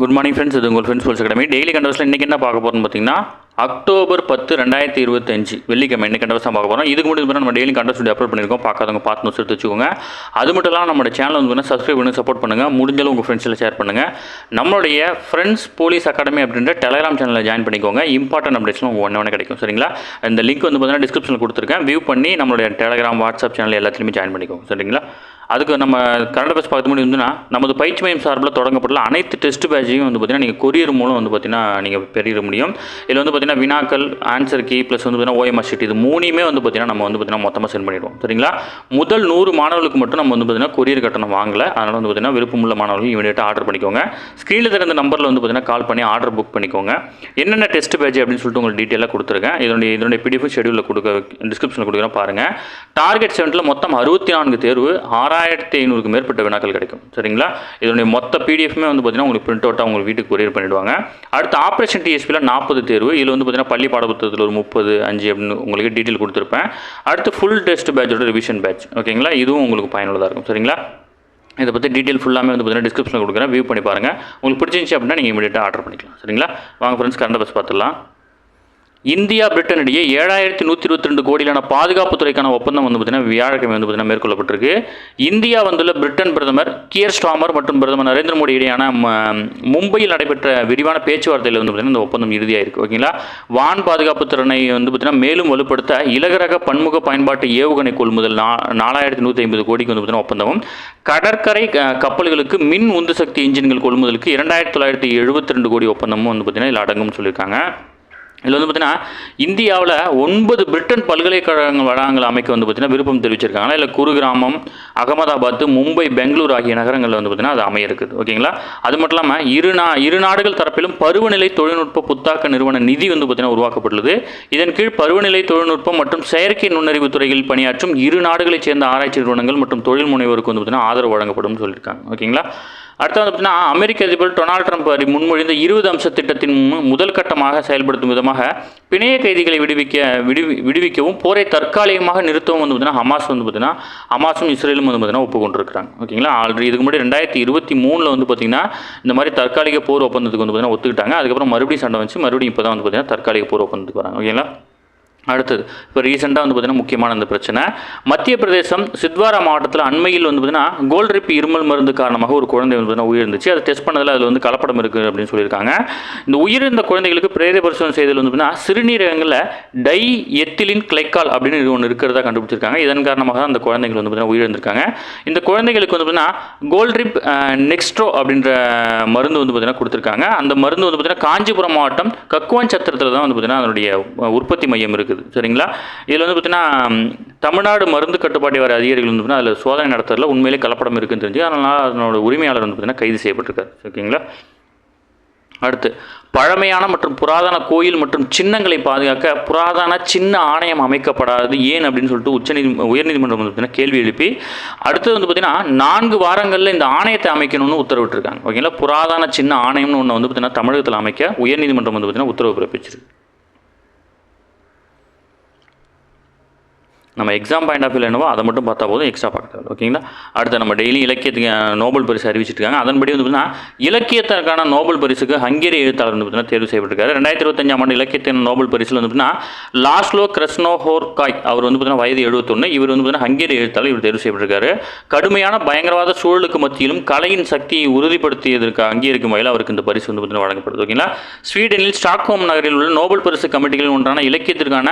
Good morning friends இது உங்கள் friends schools academy daily கண்டவர்ஸில் இன்றைக்கி என்ன பார்க்க போகிறோம்னு பார்த்தீங்கன்னா அக்டோபர் பத்து ரெண்டாயிரத்தி இருபத்தஞ்சு வெள்ளிக்கிழமை இன்னைக்கு கண்டவர்ஸ் தான் பார்க்க போகிறோம் இதுக்கு முன்னாடி நம்ம டெய்லி கண்டவர்ஸ் வீடியோ அப்லோட் பண்ணியிருக்கோம். பார்க்காதவங்க பார்த்து நோட்ஸ் எடுத்து வச்சுக்கோங்க. அது மட்டும் இல்லாமல் நம்ம சேனல் வந்து பார்த்தீங்கன்னா சப்ஸ்கிரைப் பண்ணி சப்போர்ட் பண்ணுங்கள் முடிஞ்சளவு உங்கள் ஃப்ரெண்ட்ஸில் ஷேர் பண்ணுங்கள் நம்மளுடைய ஃப்ரெண்ட்ஸ் போலீஸ் அகாடமி அப்படின்ற டெலிகிராம் சேனலில் ஜாயின் பண்ணிக்கோங்க. இம்பார்ட்டன்ட் அப்டேட்ஸ்லாம் உங்களுக்கு ஒன்று ஒன்று கிடைக்கும். சரிங்களா? இந்த லிங்க் வந்து பார்த்தீங்கன்னா டிஸ்கிரிப்ஷனில் கொடுத்துருக்கேன். வியூ பண்ணி நம்மளுடைய டெலிகிராம் வாட்ஸ்அப் சேனல் எல்லாத்துலேயுமே ஜாயின் பண்ணிக்கோங்க. சரிங்களா? அதுக்கு நம்ம கரண்ட் அஃபேர்ஸ் பார்க்க முடியும் வந்துன்னா நமது பயிற்சி மையம் சார்பில் தொடங்கப்பட்டுள்ள அனைத்து டெஸ்ட் பேட்சையும் வந்து பார்த்தீங்கன்னா நீங்கள் கொரியர் மூலம் வந்து பார்த்தீங்கன்னா நீங்கள் பெறிட முடியும். இதில் வந்து பார்த்தீங்கன்னா வினாக்கள் ஆன்சர் கீ ப்ளஸ் வந்து பார்த்தீங்கன்னா ஓஎம்ஆர் ஷீட் இது மூணுமே வந்து பார்த்தீங்கன்னா நம்ம வந்து பார்த்தீங்கன்னா மொத்தமாக சென்ட் பண்ணிடுவோம். சரிங்களா? முதல் நூறு மாணவர்களுக்கு மட்டும் நம்ம வந்து பார்த்தீங்கன்னா கொரியர் கட்டணம் வாங்கல. அதனால் வந்து பார்த்தீங்கன்னா விருப்பமுள்ள மாணவர்கள் இமீடியட்டாக ஆர்டர் பண்ணிக்கோங்க. ஸ்க்ரீனில் தெரிந்த நம்பரில் வந்து பார்த்தீங்கன்னா கால் பண்ணி ஆர்டர் புக் பண்ணிக்கோங்க. என்னென்ன டெஸ்ட் பேஜ் அப்படின்னு சொல்லிட்டு உங்களுக்கு டீட்டெயிலாக கொடுத்துருக்கேன். இதனுடைய இதனுடைய பிடிஎஃப் ஷெடியூலில் கொடுக்க டிஸ்கிரிப்ஷனில் கொடுக்குறேன் பாருங்கள் டார்கெட் செவன்ட்டில் மொத்தம் அறுபத்தி நான்கு தேர்வு ஆறாயிரத்தி ஐநூறுக்கு மேற்பட்ட வினாக்கள் கிடைக்கும். சரிங்களா? இதனுடைய மொத்த பிடிஎஃப்மே வந்து பார்த்தீங்கன்னா உங்களுக்கு பிரிண்ட் அவுட்டாக உங்களுக்கு வீட்டுக்கு கொரியர் பண்ணிடுவாங்க. அடுத்து ஆப்ரேஷன் டிஎஸ்பியில் நாற்பது தேர்வு. இதில் வந்து பார்த்தீங்கன்னா பள்ளி பாடப்புத்தகத்தில் ஒரு முப்பது அஞ்சு அப்படின்னு உங்களுக்கு டீட்டெயில் கொடுத்துருப்பேன். அடுத்து ஃபுல் டெஸ்ட் பேட்சோட ரிவிஷன் பேட்ச் ஓகேங்களா இதுவும் உங்களுக்கு பயனுள்ளதாக இருக்கும். சரிங்களா? இதை பற்றி டீட்டெயில் ஃபுல்லாமே வந்து பார்த்தீங்கன்னா டிஸ்கிரிப்ஷனில் கொடுக்குறேன். வியூ பண்ணி பாருங்கள் உங்களுக்கு பிடிச்சிருந்துச்சி அப்படின்னா நீங்கள் இமீடியட்டாக ஆர்டர் பண்ணிக்கலாம். சரிங்களா? வாங்க ஃப்ரெண்ட்ஸ் கரண்ட் பஸ் பார்த்துடலாம். இந்தியா பிரிட்டன் இடையே ஏழாயிரத்தி நூற்றி இருபத்தி ரெண்டு கோடியிலான பாதுகாப்புத்துறைக்கான ஒப்பந்தம் வந்து பார்த்தீங்கன்னா வியாழக்கிழமை வந்து பார்த்தீங்கன்னா மேற்கொள்ளப்பட்டிருக்கு. இந்தியா வந்துள்ள பிரிட்டன் பிரதமர் கியர் ஸ்டாமர் மற்றும் பிரதமர் நரேந்திர மோடி இடையான ம- மும்பையில் நடைபெற்ற விரிவான பேச்சுவார்த்தையில் வந்து பார்த்தீங்கன்னா இந்த ஒப்பந்தம் இறுதியாயிருக்கு. ஓகேங்களா? வான் பாதுகாப்பு திறனை வந்து பார்த்தீங்கன்னா மேலும் வலுப்படுத்த இலகரக பன்முக பயன்பாட்டு ஏவுகணை கொள்முதல் நா நாலாயிரத்தி நூற்றி ஐம்பது கோடிக்கு வந்து பார்த்தீங்கன்னா ஒப்பந்தமும் கடற்கரை கப்பல்களுக்கு மின் உந்து சக்தி இன்ஜின்கள் கொள்முதலுக்கு இரண்டாயிரத்தி தொள்ளாயிரத்தி எழுபத்தி ரெண்டு கோடி ஒப்பந்தமும் வந்து பார்த்தீங்கன்னா இதில் அடங்கும்னு சொல்லியிருக்காங்க. இதில் வந்து பார்த்தீங்கன்னா இந்தியாவில் ஒன்பது பிரிட்டன் பல்கலைக்கழக வளாகங்கள் அமைக்க வந்து பார்த்தீங்கன்னா விருப்பம் தெரிவிச்சிருக்காங்க. இல்லை குருகிராமம் அகமதாபாத் மும்பை பெங்களூர் ஆகிய நகரங்களில் வந்து பார்த்தீங்கன்னா அது அமைய இருக்குது. ஓகேங்களா? அது மட்டும் இல்லாமல் இரு நா இரு நாடுகள் தரப்பிலும் பருவநிலை தொழில்நுட்ப புத்தாக்க நிறுவன நிதி வந்து பார்த்தீங்கன்னா உருவாக்கப்பட்டுள்ளது. இதன் கீழ் பருவநிலை தொழில்நுட்பம் மற்றும் செயற்கை நுண்ணறிவு துறையில் பணியாற்றும் இரு நாடுகளைச் சேர்ந்த ஆராய்ச்சி நிறுவனங்கள் மற்றும் தொழில் முனைவோருக்கு வந்து பார்த்தீங்கன்னா ஆதரவு வழங்கப்படும் சொல்லியிருக்காங்க. ஓகேங்களா? அடுத்து வந்து பார்த்தீங்கன்னா அமெரிக்க அதிபர் டொனால்டு ட்ரம்ப் அறி- முன்மொழிந்த இருபது அம்ச திட்டத்தின் முதல் கட்டமாக செயல்படுத்தும் விதமாக பிணைய கைதிகளை விடுவிக்க விடுவி விடுவிக்கவும் போரை தற்காலிகமாக நிறுத்தவும் வந்து பார்த்தீங்கன்னா ஹமாஸ் வந்து பார்த்தீங்கன்னா ஹமாஸும் இஸ்ரேலும் வந்து பார்த்தீங்கன்னா ஒப்புக்கொண்டிருக்கிறாங்க. ஓகேங்களா ஆல்ரெடி இதுக்கு முன்னாடி ரெண்டாயிரத்தி இருபத்தி மூணில் வந்து பார்த்தீங்கன்னா இந்த மாதிரி தற்காலிக போர் ஒப்பந்தத்துக்கு வந்து பார்த்தீங்கன்னா ஒத்துக்கிட்டாங்க. அதுக்கப்புறம் மறுபடியும் சண்டை வச்சு மறுபடியும் இப்போ தான் வந்து பார்த்தீங்கன்னா தற்காலிக போர் ஒப்பந்தத்துக்கு வராங்க. ஓகேங்களா அடுத்தது இப்போ ரீசெண்டாக வந்து பார்த்திங்கன்னா முக்கியமான அந்த பிரச்சனை. மத்திய பிரதேசம் சித்வாரா மாவட்டத்தில் அண்மையில் வந்து பார்த்தீங்கன்னா கோல்ட்ரிப் இருமல் மருந்து காரணமாக ஒரு குழந்தை வந்து பார்த்தீங்கன்னா உயிர்ந்துச்சு அதை டெஸ்ட் பண்ணதில் அதில் வந்து கலப்படம் இருக்குது அப்படின்னு சொல்லியிருக்காங்க. இந்த உயிரிழந்த குழந்தைகளுக்கு பிரேத பரிசோதனை செய்ததில் வந்து பார்த்திங்கன்னா சிறுநீரகங்களில் டை எத்திலின் கிளைக்கால் அப்படின்னு இது ஒன்று இருக்கிறதா கண்டுபிடிச்சிருக்காங்க. இதன் காரணமாக தான் அந்த குழந்தைகள் வந்து பார்த்திங்கன்னா உயிரிழந்திருக்காங்க. இந்த குழந்தைகளுக்கு வந்து பார்த்தீங்கன்னா கோல்ட்ரிப் நெக்ஸ்ட்ரோ அப்படின்ற மருந்து வந்து பார்த்திங்கன்னா கொடுத்துருக்காங்க. அந்த மருந்து வந்து பார்த்திங்கன்னா காஞ்சிபுரம் மாவட்டம் கக்குவான் சத்திரத்தில் தான் வந்து பார்த்திங்கன்னா அதனுடைய உற்பத்தி மையம் இருக்குது. சரிங்களா? இதில் வந்து பார்த்தீங்கன்னா தமிழ்நாடு மருந்து கட்டுப்பாட்டு வர அதிகாரிகள் வந்து பார்த்தீங்கன்னா அதில் சோதனை நடத்துறதுல உண்மையிலே கலப்படம் இருக்குன்னு தெரிஞ்சு அதனால் அதனோட உரிமையாளர் வந்து பார்த்தீங்கன்னா கைது செய்யப்பட்டிருக்காரு. ஓகேங்களா அடுத்து பழமையான மற்றும் புராதன கோயில் மற்றும் சின்னங்களை பாதுகாக்க புராதன சின்ன ஆணையம் அமைக்கப்படாது ஏன் அப்படின்னு சொல்லிட்டு உச்சநீதி உயர்நீதிமன்றம் வந்து பார்த்தீங்கன்னா கேள்வி எழுப்பி அடுத்தது வந்து பார்த்தீங்கன்னா நான்கு வாரங்களில் இந்த ஆணையத்தை அமைக்கணும்னு உத்தரவிட்டிருக்காங்க. ஓகேங்களா? புராதன சின்ன ஆணையம்னு ஒன்று வந்து பார்த்தீங்கன்னா தமிழகத்தில் அமைக்க உயர்நீதிமன்றம் வந்து பார்த்தீங்கன்னா உத்தரவு பிறப்பிச்சிருக்கு. நம்ம எக்ஸாம் பாயிண்ட் ஆஃப் வியூ என்னவோ அதை மட்டும் பார்த்தா போதும் எக்ஸ்ட்ரா பார்க்க தேவை ஓகேங்களா அடுத்து நம்ம டெய்லி இலக்கியத்துக்கு நோபல் பரிசு அறிவிச்சிருக்காங்க. அதன்படி வந்து பார்த்தீங்கன்னா இலக்கியத்திற்கான நோபல் பரிசுக்கு ஹங்கேரி எழுத்தாளர் வந்து பார்த்தீங்கன்னா தேர்வு செய்யப்பட்டிருக்காரு. ரெண்டாயிரத்தி இருபத்தஞ்சாம் ஆண்டு இலக்கியத்தின் நோபல் பரிசில் வந்து பார்த்தீங்கன்னா லாஸ்லோ கிரஸ்னோ ஹோர்காய் அவர் வந்து பார்த்தீங்கன்னா வயது எழுபத்தொன்று இவர் வந்து பார்த்தீங்கன்னா ஹங்கேரி எழுத்தாளர் இவர் தேர்வு செய்யப்பட்டிருக்காரு. கடுமையான பயங்கரவாத சூழலுக்கு மத்தியிலும் கலையின் சக்தியை உறுதிப்படுத்தியதற்கு அங்கீகரிக்கும் வகையில் அவருக்கு இந்த பரிசு வந்து பார்த்தீங்கன்னா வழங்கப்படுது. ஓகேங்களா ஸ்வீடனில் ஸ்டாக்ஹோம் நகரில் உள்ள நோபல் பரிசு கமிட்டிகளில் ஒன்றான இலக்கியத்திற்கான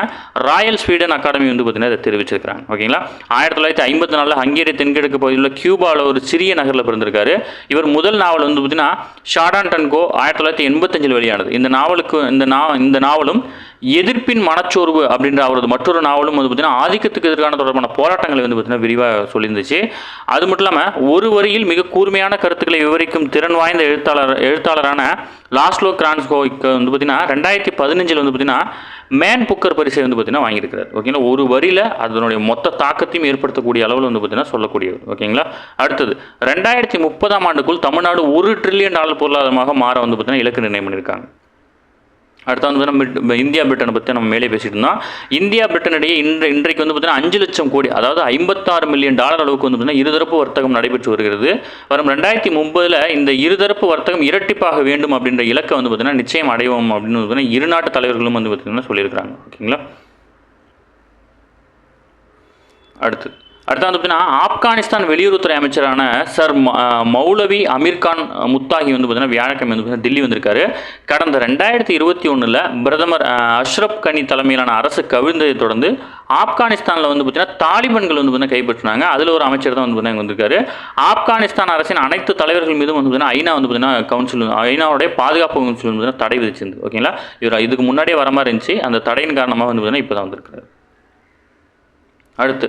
ராயல் ஸ்வீடன் அகாடமி வந்து பார்த்தீங்கன்னா தெரிவிச்சிருக்கிறாங்க. ஓகேங்களா? ஆயிரத்தி தொள்ளாயிரத்தி ஐம்பத்தி நாலில் ஹங்கேரி தென்கிழக்கு பகுதியில் கியூபாவில் ஒரு சிறிய நகரில் பிறந்திருக்காரு. இவர் முதல் நாவல் வந்து பார்த்தீங்கன்னா ஷாடான் டன்கோ ஆயிரத்தி தொள்ளாயிரத்தி எண்பத்தஞ்சில் வெளியானது. இந்த நாவலுக்கு இந்த நா இந்த நாவலும் எதிர்ப்பின் மனச்சோர்வு அப்படின்ற அவரது மற்றொரு நாவலும் வந்து பார்த்தீங்கன்னா ஆதிக்கத்துக்கு எதிரான தொடர்பான போராட்டங்களை வந்து பார்த்தீங்கன்னா விரிவாக சொல்லியிருந்துச்சு. அது மட்டும் இல்லாமல் ஒரு வரியில் மிக கூர்மையான கருத்துக்களை விவரிக்கும் திறன் வாய்ந்த எழுத்தாளர் எழுத்தாளரான லாஸ்லோ கிரான்ஸ்கோய்க்கு வந்து பார்த்தீங்கன்னா ரெண்டாயிரத்தி பதினஞ்சில் வந்து பார்த்தீங்கன்னா மேன் புக்கர் பரிசை வந்து பார்த்தீங்கன்னா வாங்கியிருக்கிறார். ஓகேங்களா? ஒரு வரியில் அதனுடைய மொத்த தாக்கத்தையும் ஏற்படுத்தக்கூடிய அளவில் வந்து பார்த்தீங்கன்னா சொல்லக்கூடியவர் ஓகேங்களா? அடுத்தது ரெண்டாயிரத்தி முப்பதாம் ஆண்டுக்குள் தமிழ்நாடு ஒரு ட்ரில்லியன் டாலர் பொருளாதாரமாக மாற வந்து பார்த்தீங்கன்னா இலக்கு நிர்ணயம் பண்ணியிருக்காங்க. அடுத்து வந்து பார்த்தீங்கன்னா இந்தியா பிரிட்டனை பற்றி நம்ம மேலே பேசிட்டு இருந்தோம். இந்தியா பிரிட்டன் இடையே இன்று இன்றைக்கு வந்து பார்த்தீங்கன்னா அஞ்சு லட்சம் கோடி அதாவது ஐம்பத்தாறு மில்லியன் டாலர் அளவுக்கு வந்து பார்த்தீங்கன்னா இருதரப்பு வர்த்தகம் நடைபெற்று வருகிறது. வரும் ரெண்டாயிரத்தி முப்பதில் இந்த இருதரப்பு வர்த்தகம் இரட்டிப்பாக வேண்டும் அப்படின்ற இலக்கை வந்து பார்த்தீங்கன்னா நிச்சயம் அடைவோம் அப்படின்னு வந்து பார்த்தீங்கன்னா இரு நாட்டு தலைவர்களும் வந்து பார்த்தீங்கன்னா சொல்லியிருக்கிறாங்க. ஓகேங்களா? அடுத்து. அடுத்து வந்து பார்த்தீங்கன்னா ஆப்கானிஸ்தான் வெளியுறவுத்துறை அமைச்சரான சர் ம- மௌலவி அமீர்கான் முத்தாகி வந்து பார்த்தீங்கன்னா வியாழக்கிழமை வந்து பார்த்தீங்கன்னா தில்லி வந்திருக்காரு கடந்த ரெண்டாயிரத்தி இருபத்தி ஒன்றில் பிரதமர் அஷ்ரப் கனி தலைமையிலான அரசு கவிழ்ந்ததை தொடர்ந்து ஆப்கானிஸ்தானில் வந்து பார்த்தீங்கன்னா தாலிபன்கள் வந்து பார்த்தீங்கன்னா கைப்பற்றினாங்க அதில் ஒரு அமைச்சர் தான் வந்து பார்த்தீங்கன்னா வந்திருக்காரு ஆப்கானிஸ்தான் அரசின் அனைத்து தலைவர்கள் மீதும் வந்து பார்த்தீங்கன்னா ஐநா வந்து பார்த்தீங்கன்னா கவுன்சில் ஐநாவுடைய பாதுகாப்பு கவுன்சில் வந்து பார்த்தீங்கன்னா தடை விதிச்சிருந்து ஓகேங்களா இவர் இதுக்கு முன்னாடியே வர மாதிரி இருந்துச்சு அந்த தடையின் காரணமாக வந்து பார்த்தீங்கன்னா இப்போ தான் வந்திருக்காரு அடுத்து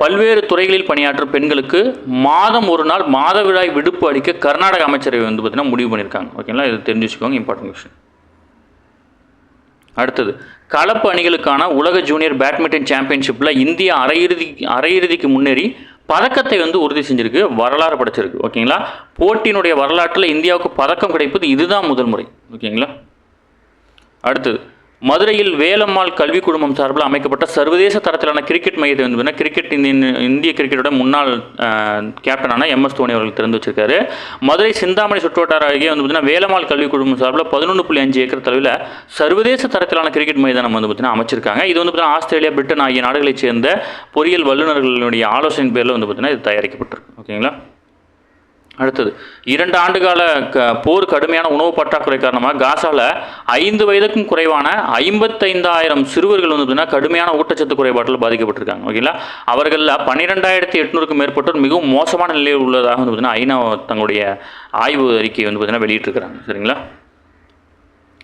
பல்வேறு துறைகளில் பணியாற்றும் பெண்களுக்கு மாதம் ஒரு நாள் மாதவிடாய் விடுப்பு அளிக்க கர்நாடக அமைச்சரவை வந்து பார்த்தீங்கன்னா முடிவு பண்ணியிருக்காங்க. ஓகேங்களா இது தெரிஞ்சு வச்சுக்கோங்க இம்பார்ட்டன்ட் விஷயம் அடுத்தது கலப்பு அணிகளுக்கான உலக ஜூனியர் பேட்மிண்டன் சாம்பியன்ஷிப்பில் இந்தியா அரையிறுதி அரையிறுதிக்கு முன்னேறி பதக்கத்தை வந்து உறுதி செஞ்சிருக்கு வரலாறு படைச்சிருக்கு. ஓகேங்களா போட்டியினுடைய வரலாற்றில் இந்தியாவுக்கு பதக்கம் கிடைப்பது இதுதான் முதல் முறை. ஓகேங்களா அடுத்தது மதுரையில் வேலம்மாள் கல்வி குழுமம் சார்பில் அமைக்கப்பட்ட சர்வதேச தரத்திலான கிரிக்கெட் மையத்தை வந்து கிரிக்கெட் இந்திய இந்திய கிரிக்கெட்டோட முன்னாள் கேப்டனான கேப்டனான எம்எஸ் தோனி அவர்கள் திறந்து வச்சிருக்காரு. மதுரை சிந்தாமணி சுற்றுவட்டார அருகே வந்து பார்த்தீங்கன்னா வேலம்மாள் கல்வி குழுமம் சார்பில் பதினொன்று புள்ளி அஞ்சு ஏக்கர் தொலைவில் சர்வதேச தரத்திலான கிரிக்கெட் மைதானம் வந்து பார்த்தீங்கன்னா அமைச்சிருக்காங்க. இது வந்து பார்த்தீங்கன்னா ஆஸ்திரேலியா பிரிட்டன் ஆகிய நாடுகளைச் சேர்ந்த பொறியியல் வல்லுநர்களுடைய ஆலோசனை பேரில் வந்து பார்த்தீங்கன்னா இது தயாரிக்கப்பட்டிருக்கு. ஓகேங்களா? அடுத்தது இரண்டு ஆண்டுகால க போர் கடுமையான உணவு பற்றாக்குறை காரணமாக காசாவில் ஐந்து வயதுக்கும் குறைவான ஐம்பத்தைந்தாயிரம் சிறுவர்கள் வந்து பார்த்தீங்கன்னா கடுமையான ஊட்டச்சத்து குறைபாட்டில் பாதிக்கப்பட்டிருக்காங்க ஓகேங்களா அவர்களில் பன்னிரெண்டாயிரத்தி எட்நூறுக்கும் மேற்பட்டோர் மிகவும் மோசமான நிலையில் உள்ளதாக வந்து பார்த்தீங்கன்னா ஐநா தங்களுடைய ஆய்வு அறிக்கை வந்து பார்த்தீங்கன்னா வெளியிட்டிருக்கிறாங்க சரிங்களா?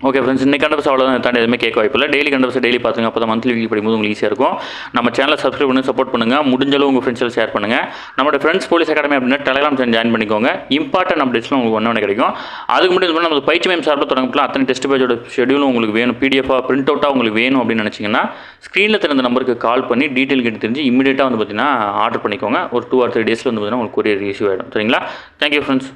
ஓகே ஃப்ரெண்ட்ஸ் இன்னைக்கு கண்டபஸ் அவ்வளோதான் தாண்டி எதுவுமே கேட்க வாய்ப்பில்லை டெய்லி கண்டபஸ் டெய்லி பார்த்துங்க அப்போ தான் மந்த்லி வீக்லி படிக்கும்போது உங்களுக்கு ஈஸியாக இருக்கும். நம்ம சேனலை சப்ஸ்கிரைப் பண்ணி சப்போர்ட் பண்ணுங்கள் முடிஞ்சளவு உங்கள் ஃப்ரெண்ட்ஸில் ஷேர் பண்ணுங்கள் நம்மளோட ஃப்ரெண்ட்ஸ் போலீஸ் அகாடமி அப்படின்னா டெலகிராம் சேனல் ஜாயின் பண்ணிக்கோங்க. இம்பார்ட்டன்ட் அப்டேட்ஸ்லாம் உங்களுக்கு ஒன்று கிடைக்கும். அதுக்கு முன்னாடி நம்ம பயிற்சி மையம் சார்பில் தொடங்கப்பல அத்தனை டெஸ்ட் பேஜோட ஷெடியூலும் உங்களுக்கு வேணும். பிடிஎஃபாக பிரிண்ட் அவுட்டாக உங்களுக்கு வேணும் அப்படின்னு நினச்சிங்கன்னா ஸ்க்ரீனில் தெரிந்த நம்பருக்கு கால் பண்ணி டீட்டெயில் கேட்டு தெரிஞ்சு இமீடியட்டாக வந்து பார்த்தீங்கன்னா ஆர்டர் பண்ணிக்கோங்க. ஒரு டூ ஆர் த்ரீ டேஸில் வந்து பார்த்தீங்கன்னா உங்களுக்கு கொரியர் இஷ்யூ ஆகிடும் சரிங்களா? Thank you friends